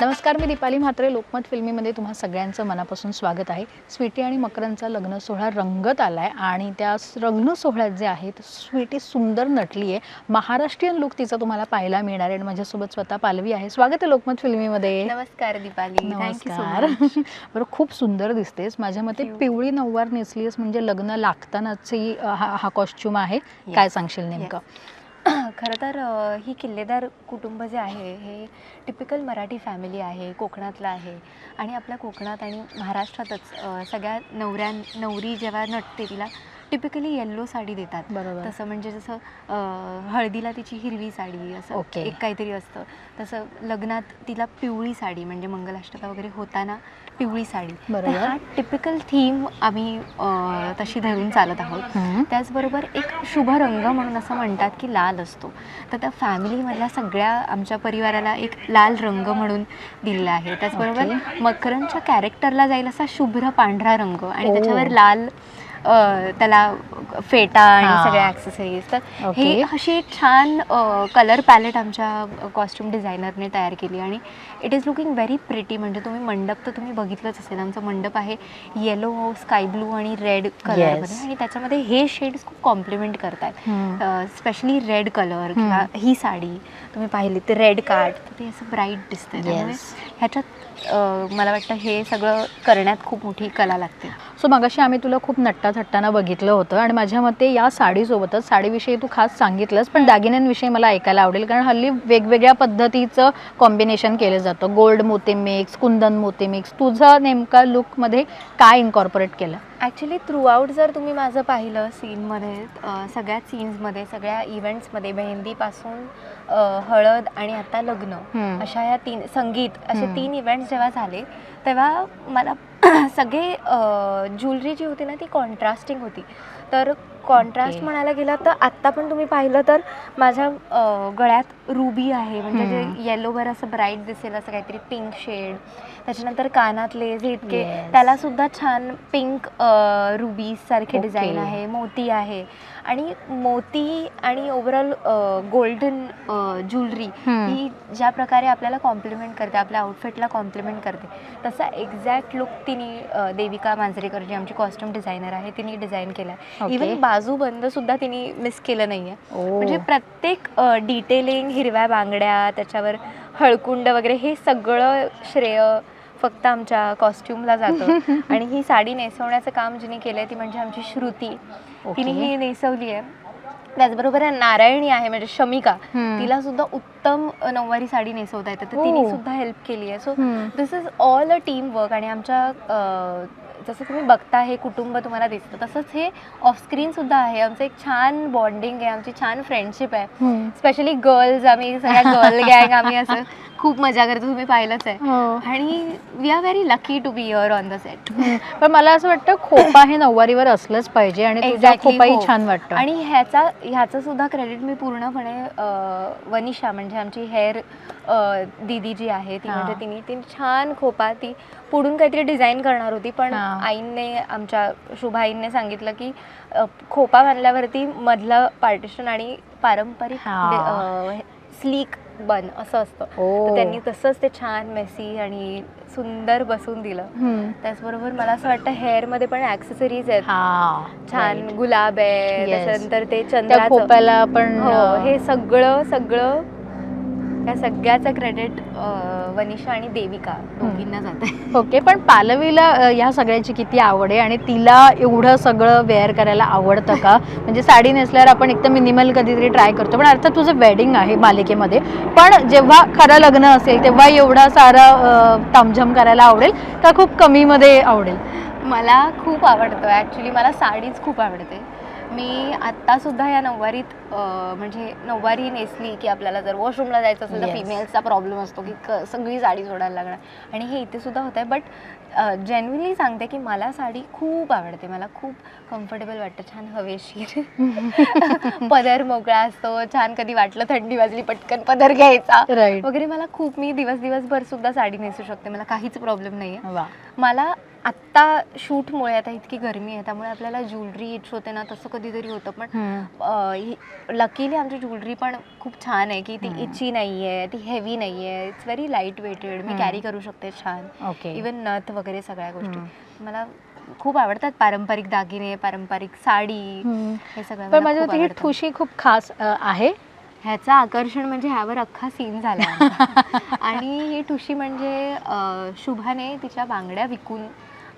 नमस्कार मी दीपाली म्हात्रे. लोकमत फिल्मीमध्ये तुम्हा सगळ्यांचं मनापासून स्वागत आहे. स्वीटी आणि मकरंदचा लग्न सोहळा रंगत आला आहे आणि त्या लग्न सोहळ्यात जे आहेत स्वीटी सुंदर नटली आहे. महाराष्ट्रीयन लुक तिचा तुम्हाला पाहायला मिळणार आहे आणि माझ्यासोबत स्वतः पालवी आहे. स्वागत आहे लोकमत फिल्मीमध्ये. नमस्कार दीपाली. नमस्कार. बरं खूप सुंदर दिसतेस. माझ्या मते. पिवळी नऊवार नेसलीस म्हणजे लग्न लागतानाची हा हा कॉस्ट्युम आहे. काय सांगशील नेमकं? खरं तर ही किल्लेदार कुटुंब जे आहे हे टिपिकल मराठी फॅमिली आहे कोकणातलं आहे. आणि आपल्या कोकणात आणि महाराष्ट्रातच सगळ्या नवऱ्या नवरी जेव्हा नटते तिला टिपिकली येल्लो साडी देतात तसं म्हणजे जसं हळदीला तिची हिरवी साडी असं Okay. एक काहीतरी असतं तसं लग्नात तिला पिवळी साडी म्हणजे मंगलाष्टका वगैरे होताना पिवळी साडी. हा टिपिकल थीम आम्ही तशी धरून चालत आहोत. त्याचबरोबर एक शुभ रंग म्हणून असं म्हणतात की लाल असतो तर त्या फॅमिलीमधल्या सगळ्या आमच्या परिवाराला एक लाल रंग म्हणून दिलेला आहे त्याचबरोबर मकरंदच्या कॅरेक्टरला जाईल असा शुभ्र पांढरा रंग आणि. त्याच्यावर लाल त्याला फेटा आणि. सगळ्या ॲक्सेसरीज तर. हे अशी एक छान कलर पॅलेट आमच्या कॉस्ट्युम डिझायनरने तयार केली आणि it is looking very pretty म्हणजे तुम्ही मंडप तर तुम्ही बघितलंच असेल. आमचं मंडप आहे येलो स्काय ब्लू आणि रेड कलरमध्ये आणि त्याच्यामध्ये हे शेड्स खूप कॉम्प्लिमेंट करतात. स्पेशली रेड कलर किंवा ही साडी. तुम्ही पाहिली ते रेड कार्ड तर ते असं ब्राईट त्यामुळे Yes. ह्याच्यात मला वाटतं हे सगळं करण्यात खूप मोठी कला लागते. सो मगाशी आम्ही तुला खूप नट्टा थट्टाना बघितलं होतं आणि माझ्या मते या साडीसोबतच साडीविषयी तू खास सांगितलंस पण दागिन्यांविषयी मला ऐकायला आवडेल कारण हल्ली वेगवेगळ्या पद्धतीचं कॉम्बिनेशन केलं जातं. गोल्ड मोती मिक्स कुंदन मोती मिक्स तुझं नेमका लुकमध्ये काय इन्कॉर्पोरेट केलं? ॲक्च्युली थ्रूआउट जर तुम्ही माझं पाहिलं सीनमध्ये सगळ्या सीन्समध्ये सगळ्या इव्हेंट्समध्ये मेहंदीपासून हळद आणि आता लग्न. अशा या तीन संगीत असे. तीन इव्हेंट्स जेव्हा झाले तेव्हा मला सगळे ज्वेलरी जी होती ना ती कॉन्ट्रास्टिंग होती तर कॉन्ट्रास्ट. म्हणायला गेलं तर आत्ता पण तुम्ही पाहिलं तर माझ्या गळ्यात रुबी आहे म्हणजे. जे येलोवर असं ब्राईट दिसेल असं काहीतरी पिंक शेड त्याच्यानंतर कानातले इतके. त्याला सुद्धा छान पिंक रुबीज सारखे. डिझाईन आहे मोती आहे आणि मोती आणि ओव्हरऑल गोल्डन ज्वेलरी. ही ज्या प्रकारे आपल्याला कॉम्प्लिमेंट करते आपल्या आउटफिटला कॉम्प्लिमेंट करते तसा एक्झॅक्ट लुक तिने देविका मांजरेकर जी आमची कॉस्ट्युम डिझायनर आहे तिने डिझाईन केला आहे Okay. इवन बाजूबंद सुद्धा तिने मिस केलं नाही आहे ओ. म्हणजे प्रत्येक डिटेलिंग हिरव्या बांगड्या त्याच्यावर हळकुंड वगैरे हे सगळं श्रेय फक्त आमच्या कॉस्ट्युमला जातं आणि ही साडी नेसवण्याचं काम जिने केलंय ती म्हणजे आमची श्रुती तिने. ही नेसवली आहे त्याचबरोबर आहे नारायणी आहे म्हणजे शमिका. तिला सुद्धा उत्तम नऊवारी साडी नेसवता येते तर तिने. सुद्धा हेल्प केली आहे so. This is all a team work आणि आमच्या जसं तुम्ही बघता हे कुटुंब तुम्हाला दिसतं तसंच हे ऑफस्क्रीन सुद्धा आहे आमचं एक छान बॉन्डिंग आहे आमची छान फ्रेंडशिप आहे. स्पेशली गर्ल्स आम्ही सगळ्या गर्ल गँग आम्ही असं खूप मजा करतो तुम्ही पाहिलंच आहे हो. आणि we are very lucky to be here on the set. पण मला असं वाटतं खोपा हे नऊवारीवर असलंच पाहिजे आणि खोपाही हो. छान वाटतं आणि ह्याचा ह्याचं सुद्धा क्रेडिट मी पूर्णपणे वनिषा म्हणजे आमची हेअर दीदी जी आहे ती हा. म्हणजे तिने ती छान खोपा ती पुढून काहीतरी डिझाईन करणार होती पण हा. आईंने आमच्या शुभाईंने सांगितलं की अ, खोपा बांधल्यावरती मधलं पार्टिशन आणि पारंपरिक हा. स्लीक बन असं असतं ओ. त्यांनी तसंच ते छान मेसी आणि सुंदर बसून दिलं हम्म. त्याचबरोबर मला असं वाटतं हेअरमध्ये पण ऍक्सेसरीज आहेत हा छान right. गुलाब आहे Yes. त्याच्यानंतर ते त्या चंद्राचं खोप्याला पण हो अं, हे सगळं सगळं या सगळ्याचं क्रेडिट वनिषा आणि देविका दोघींना जात आहे ओके पण पालवीला ह्या सगळ्याची किती आवड आहे? आणि तिला एवढं सगळं वेअर करायला आवडतं का? म्हणजे साडी नेसल्यावर आपण एकदम मिनिमल कधीतरी ट्राय करतो. पण अर्थात तुझं वेडिंग आहे मालिकेमध्ये. पण जेव्हा खरं लग्न असेल तेव्हा एवढा सारा तामझाम करायला आवडेल का खूप कमीमध्ये आवडेल? मला खूप आवडतं. ॲक्च्युली मला साडीच खूप आवडते. मी आत्तासुद्धा या नऊवारीत म्हणजे नऊवारी नेसली की आपल्याला जर वॉशरूमला जायचं असेल तर. फिमेल्सचा प्रॉब्लेम असतो की क सगळी साडी सोडायला लागणार. आणि हे इथे सुद्धा होत आहे बट जेन्युनली सांगते की मला साडी खूप आवडते. मला खूप कम्फर्टेबल वाटतं. छान हवेशीर. पदर मोकळा असतो. छान कधी वाटलं थंडी वाजली पटकन पदर घ्यायचा. वगैरे मला खूप मी दिवस दिवसभर सुद्धा साडी नेसू शकते. मला काहीच प्रॉब्लेम नाही आहे मला आत्ता शूटमुळे आता इतकी गरमी आहे त्यामुळे आपल्याला ज्वेलरी इच होते ना तसं कधीतरी होतं. पण लकीली आमची ज्वेलरी पण खूप छान आहे की ती. इची नाही आहे ती हेवी नाही आहे इट्स व्हेरी लाइट वेटेड मी. कॅरी करू शकते छान. ओके इवन नथ वगैरे सगळ्या गोष्टी. मला खूप आवडतात पारंपरिक दागिने पारंपरिक साडी. हे सगळं पण माझ्या ही. ठुशी खूप खास आहे. ह्याचं आकर्षण म्हणजे ह्यावर अख्खा सीन झाला. आणि ही ठुशी म्हणजे शुभाने तिच्या बांगड्या विकून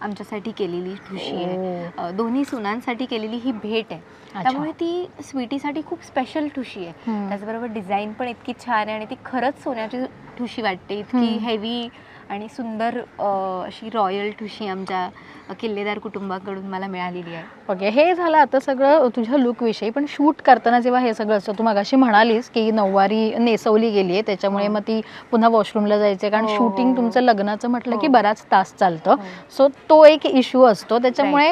आमच्यासाठी केलेली ठुशी आहे. अं, दोन्ही सुनांसाठी केलेली ही भेट आहे. त्यामुळे ती स्वीटीसाठी खूप स्पेशल ठुशी आहे. त्याचबरोबर डिझाईन पण इतकी छान आहे आणि ती खरंच सोन्याची ठुशी वाटते इतकी. हेवी आणि सुंदर अशी रॉयल ठुशी आमच्या किल्लेदार कुटुंबाकडून मला मिळालेली आहे ओके हे झालं आता सगळं तुझ्या लुक विषयी पण शूट करताना जेव्हा हे सगळं असतं तू मगाशी म्हणालीस की नऊवारी नेसवली गेली आहे त्याच्यामुळे हो. मग ती पुन्हा वॉशरूमला जायचे कारण शूटिंग हो. तुमचं लग्नाचं म्हटलं की हो. बराच तास चालतं. सो तो एक इश्यू असतो त्याच्यामुळे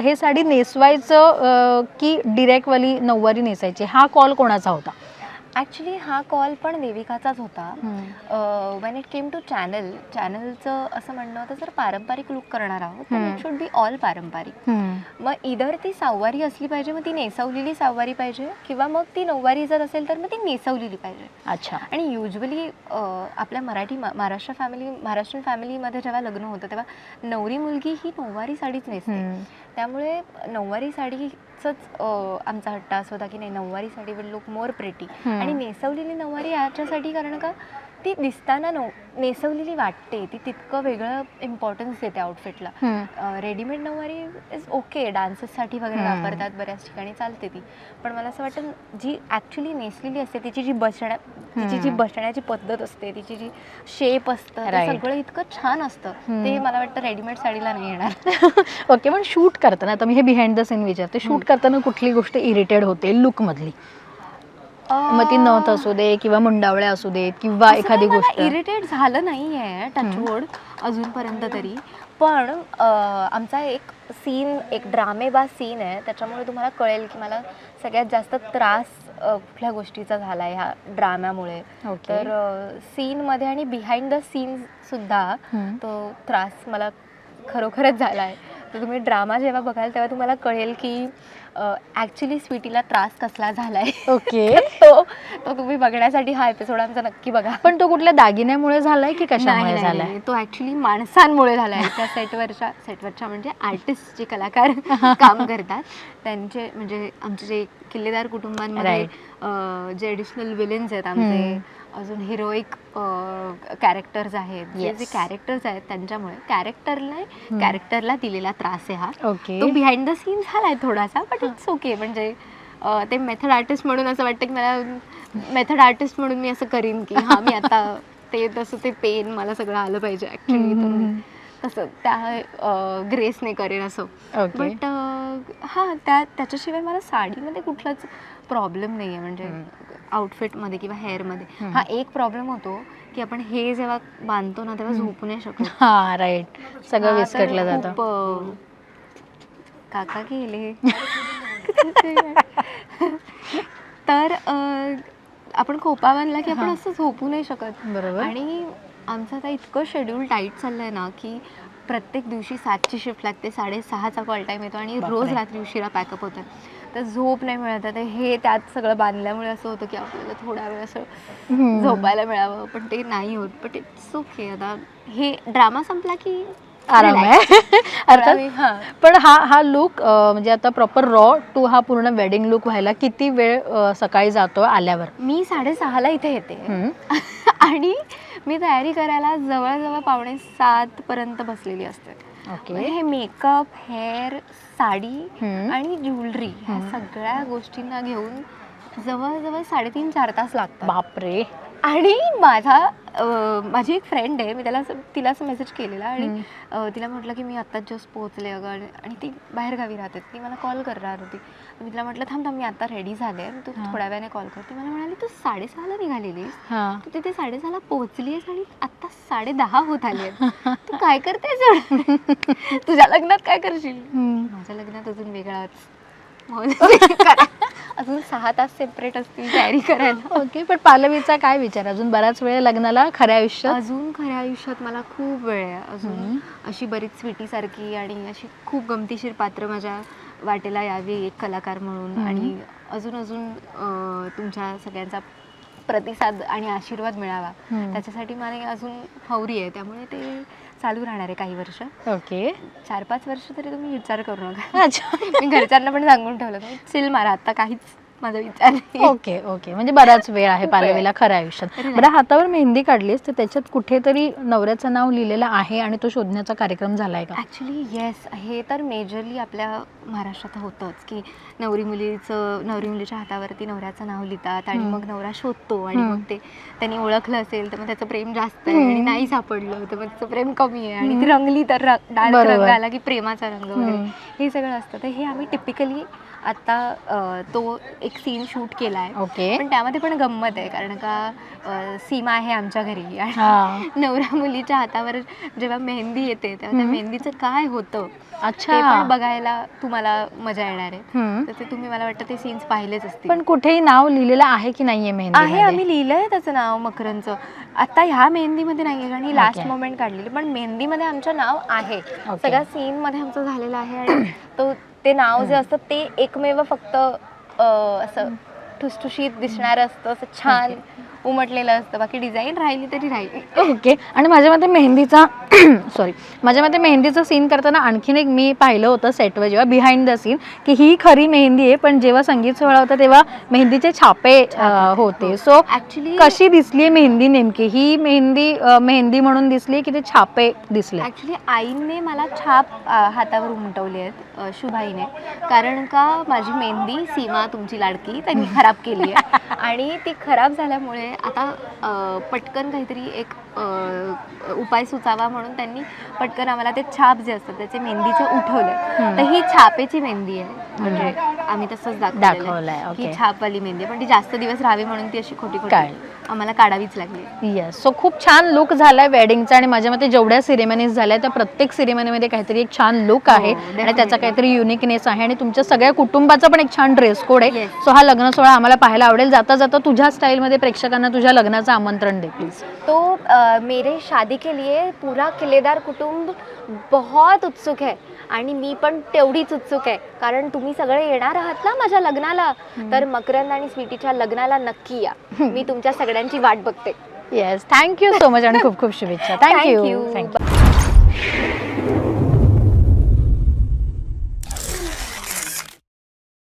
हे साडी नेसवायचं की डिरेक्टवाली नऊवारी नेसायची हा कॉल कोणाचा होता ॲक्च्युली हा कॉल पण देविकाचाच होता. When it came to channel चॅनलचं असं म्हणणं होतं जर पारंपरिक लुक करणार आहोत तर. इट शुड बी ऑल पारंपरिक. मग इधर ती सहावारी असली पाहिजे मग ती नेसवलेली सहावारी पाहिजे किंवा मग ती नऊवारी जर असेल तर मग ती नेसवलेली पाहिजे. अच्छा. आणि युजली आपल्या मराठी महाराष्ट्र फॅमिली महाराष्ट्रीयन फॅमिलीमध्ये जेव्हा लग्न होतं तेव्हा नवरी मुलगी ही नऊवारी साडीच नेसते. त्यामुळे नऊवारी साडीचंच अं, आमचा हट्ट असं होता की नाही नऊवारी sari will look more pretty. आणि नेसवलेली नऊवारी याच्यासाठी कारण का ती दिसताना नेसवलेली वाटते ती तितकं वेगळं इम्पॉर्टन्स देते आउटफिटला. रेडीमेड नऊवारी इज ओके डान्सेससाठी वगैरे. वापरतात बऱ्याच ठिकाणी चालते ती पण मला असं वाटतं जी ॲक्च्युली नेसलेली असते तिची जी बसण्या तिची जी. बसण्याची पद्धत असते तिची जी शेप असतं ते. सगळं इतकं छान असतं. ते मला वाटतं रेडीमेड साडीला नाही येणार ओके पण शूट करताना आता मी हे बिहाइंड द सीन विचारते शूट. करताना कुठली गोष्ट इरिटेड होते लुक मधली मग ती नथ असू दे किंवा मुंडावळ्या असू देत किंवा एखादी गोष्ट. इरिटेट झालं नाहीये टचवूड अजूनपर्यंत तरी. पण आमचा एक सीन एक ड्रामेबाज सीन आहे. त्याच्यामुळे तुम्हाला कळेल की मला सगळ्यात जास्त त्रास कुठल्या गोष्टीचा झाला ह्या ड्राम्यामुळे. तर सीनमध्ये आणि बिहाइंड द सीन सुद्धा. तो त्रास मला खरोखरच झाला आहे तर तुम्ही ड्रामा जेव्हा बघाल तेव्हा तुम्हाला कळेल की ॲक्च्युली स्वीटीला त्रास कसला झाला आहे ओके. तो तो तुम्ही बघण्यासाठी हा एपिसोड आमचा नक्की बघा. पण तो कुठल्या दागिन्यामुळे झालाय की कशामुळे झालाय. तो ऍक्च्युली माणसांमुळे झाला आहे त्या सेटवरच्या सेटवरच्या म्हणजे आर्टिस्ट जे कलाकार काम करतात. त्यांचे म्हणजे आमचे जे किल्लेदार कुटुंबांमध्ये जे ॲडिशनल विलन्स आहेत आमचे. अजून हिरोईक कॅरेक्टर्स आहेत. जे जे. कॅरेक्टर्स आहेत त्यांच्यामुळे. कॅरेक्टरला कॅरेक्टरला दिलेला त्रास आहे हा. ओके तो बिहाइंड द सीन झालाय थोडासा बट इट्स ओके म्हणजे ते मेथड आर्टिस्ट म्हणून असं वाटतं की मला मेथड आर्टिस्ट म्हणून मी असं करीन की हा मी आता ते तसं ते पेन मला सगळं आलं पाहिजे ॲक्च्युली हम्म. तसं त्या ग्रेसने करेन असं. बट हां त्या त्याच्याशिवाय मला साडीमध्ये कुठलाच प्रॉब्लेम नाही आहे म्हणजे आउटफिटमध्ये किंवा हेअरमध्ये. हा एक प्रॉब्लेम होतो की आपण हे जेव्हा बांधतो ना तेव्हा झोपू नाही शकत. हा राईट सगळं विस्कटलं जातं. काका गेले. तर आपण खोपा बांधला की आपण. असं झोपू नाही शकत बरोबर आणि आमचं आता इतकं शेड्यूल टाईट चाललंय ना की प्रत्येक दिवशी सातची शिफ्ट लागते साडेसहाचा कॉल टाईम येतो आणि. रोज रात्री उशिरा पॅकअप होतं तर झोप नाही मिळत तर हे त्यात सगळं बांधल्यामुळे असं होतं की आपल्याला थोडा वेळ असं. झोपायला मिळावं पण ते नाही होत बट इट्स ओके आता हे ड्रामा संपला की आराम आहे अर्थात हां. पण हा हा लुक म्हणजे आता प्रॉपर रॉ टू हा पूर्ण वेडिंग लुक व्हायला किती वेळ सकाळी जातो आल्यावर मी साडेसहाला इथे येते. आणि मी तयारी करायला जवळजवळ पावणे सात पर्यंत बसलेली असते ओके म्हणजे हे मेकअप हेअर साडी. आणि ज्वेलरी ह्या. सगळ्या गोष्टींना घेऊन जवळजवळ साडेतीन चार तास लागतात बापरे आणि माझा माझी एक फ्रेंड आहे मी त्याला तिला असं मेसेज केलेला आणि तिला म्हटलं की मी आत्ताच जस्ट पोहोचले अगं आणि ती बाहेरगावी राहते. ती मला कॉल करणार होती. मी तिला म्हटलं थांब थांब मी आता रेडी झाले तू. थोड्या वेळाने कॉल कर. ती मला म्हणाली तू साडेसहाला निघालेलीस. तू तिथे साडेसहाला पोहोचलीस आणि आत्ता साडे दहा होत आले तू काय करतेस? तुझ्या लग्नात काय करशील. माझ्या लग्नात अजून वेगळाच. अजून सहा तास सेपरेट असतील तयारी करायला. ओके पण पालवीचा काय विचार? अजून बराच वेळ लग्नाला? खऱ्या आयुष्यात? अजून खऱ्या आयुष्यात मला खूप वेळ आहे. अजून. अशी बरीच स्वीटीसारखी आणि अशी खूप गमतीशीर पात्र माझ्या वाटेला यावी एक कलाकार म्हणून. आणि अजून अजून तुमच्या सगळ्यांचा प्रतिसाद आणि आशीर्वाद मिळावा. त्याच्यासाठी मला अजून हवरी आहे त्यामुळे ते चालू राहणार आहे काही वर्ष. ओके. चार पाच वर्ष तरी तुम्ही विचार करू नका. अच्छा. मी घरच्यांना पण सांगून ठेवलं चिल मारा आता काहीच माझा विचार नाही ओके ओके म्हणजे बराच वेळ आहे खूप वेळ आहे. पालवीला खऱ्या आयुष्यात. बरं हातावर मेहंदी काढलीस तर त्याच्यात कुठेतरी नवऱ्याचं नाव लिहिलेलं आहे आणि तो शोधण्याचा कार्यक्रम झालाय का ॲक्च्युली येस हे तर मेजरली आपल्या महाराष्ट्रात होतंच की नवरी मुलीचं नवरी मुलीच्या हातावरती नवऱ्याचं नाव लिहितात आणि हम्म. मग नवरा शोधतो आणि हम्म. मग ते त्यांनी ओळखलं असेल तर मग त्याचं प्रेम जास्त आहे आणि हम्म. नाही सापडलं तर मग त्याचं प्रेम कमी आहे आणि हम्म. रंगली तर डार्क बरोबर. रंग आला की प्रेमाचा रंग वगैरे हम्म. हे सगळं असतं तर हे आम्ही टिपिकली आता तो एक सीन शूट केला आहे ओके. पण त्यामध्ये पण गंमत आहे कारण का सीमा आहे आमच्या घरी. आणि नवरा मुलीच्या हातावर जेव्हा मेहंदी येते तेव्हा त्या. मेहंदीचं काय होतं अच्छा. पण बघायला तुम्हाला मजा येणार आहे. तर ते तुम्ही मला वाटतं ते सीन्स पाहिलेच असतील. पण कुठेही नाव लिहिलेलं आहे की नाहीये आहे मेहंदी आम्ही लिहिलंय त्याचं नाव मकरनचं आता ह्या मेहंदीमध्ये नाहीये कारण ही लास्ट. मोमेंट काढलेली. पण मेहंदीमध्ये आमचं नाव आहे. सगळ्या सीन मध्ये आमचं झालेलं आहे आणि तो ते नाव जे असतं ते एकमेव फक्त अं, असं ठुसठुशीत दिसणारं असतं असं छान उमटलेलं असतं. बाकी डिझाईन राहिली तरी राहिली. ओके आणि माझ्या मते मेहंदीचा सॉरी माझ्या मते मेहंदीचं सीन करताना आणखीन एक मी पाहिलं होतं सेटवर जेव्हा बिहाइंड द सीन की ही खरी मेहंदी आहे पण जेव्हा संगीत सोहळा होता तेव्हा मेहंदीचे छापे होते. सो ऍक्च्युली कशी दिसली मेहंदी नेमकी? ही मेहंदी मेहंदी म्हणून दिसली की ते छापे दिसले ॲक्च्युली आईने मला छाप हातावर उमटवली आहेत शुभाईने. कारण का माझी मेहंदी सीमा तुमची लाडकी त्यांनी खराब केली आहे. आणि ती खराब झाल्यामुळे आता अ, पटकन काहीतरी एक उपाय सुचावा म्हणून त्यांनी पटकन आम्हाला ते छाप जे असतात त्याचे मेहंदीचे उठवले. तर ही छापेची मेहंदी आहे. म्हणजे आम्ही तसंच दाखवलंय. ही छापवाली मेहंदी पण ती जास्त दिवस राहावी म्हणून ती अशी खोटी खोटी. आम्हाला काढावीच लागली. येस सो खूप छान लुक झालाय वेडिंगचा आणि माझ्या मते जेवढ्या सिरेमनीज झाल्या त्या प्रत्येक सिरेमनीमध्ये काहीतरी एक छान लुक हो, आहे. आणि त्याचा. काहीतरी युनिकनेस आहे. आणि तुमच्या सगळ्या कुटुंबाचा पण एक छान ड्रेस कोड आहे. सो हा लग्न सोहळा आम्हाला पाहायला आवडेल. जाता जाता तुझ्या स्टाईलमध्ये प्रेक्षकांना तुझ्या लग्नाचं आमंत्रण दे प्लीज तो अ, मेरे शादी के लिए पूरा किलेदार कुटुंब बहुत उत्सुक है आणि मी पण तेवढीच उत्सुक आहे. कारण तुम्ही सगळे येणार आहात ना माझ्या लग्नाला. तर मकरंद आणि स्वीटीच्या लग्नाला नक्की या. मी तुमच्या सगळ्यांची वाट बघते. येस थँक्यू सो मच आणि खूप खूप शुभेच्छा. Thank thank you you. थँक्यू